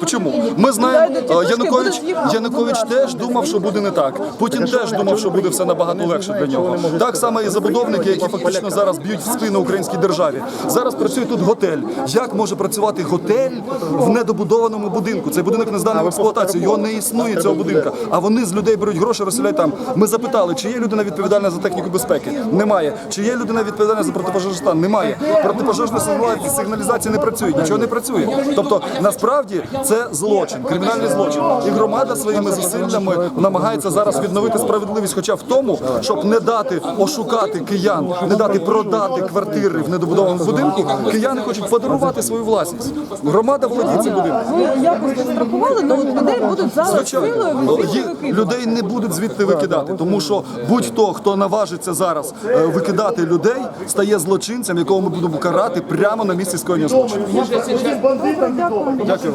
Ні, чому? Ми знаємо, е, Янукович, Янукович теж думав, що буде не так. Путін теж думав, що буде все набагато легше для нього. Так само і забудовники, які фактично зараз б'ють в спину українській державі. Зараз працює тут готель. Як може працювати готель в недобудованому будинку? Цей будинок не зданий в експлуатацію. Його не існує цього будинка. А вони з людей беруть гроші, розселяють там. Ми запитали, чи є людина відповідальна за техніку безпеки? Немає. Чи є людина відповідальна за протипожежний стан? Немає. Протипожежна сигналізація не працює, нічого не працює. Тобто, насправді це злочин, кримінальний злочин. І громада своїми зусиллями намагається зараз відновити справедливість, хоча в тому, щоб не дати ошукати киян, не дати продати квартири в недобудованому будинку. Кияни хочуть подарувати свою власність. Громада володіє цим будинком. Ви якось застрахували, то от людей будуть зараз силою викидати. людей не будуть звідти викидати, тому що будь-хто, хто наважиться зараз е, викидати людей, стає злочинцем, якого ми будемо карати прямо на місці скоєння злочину. Дякую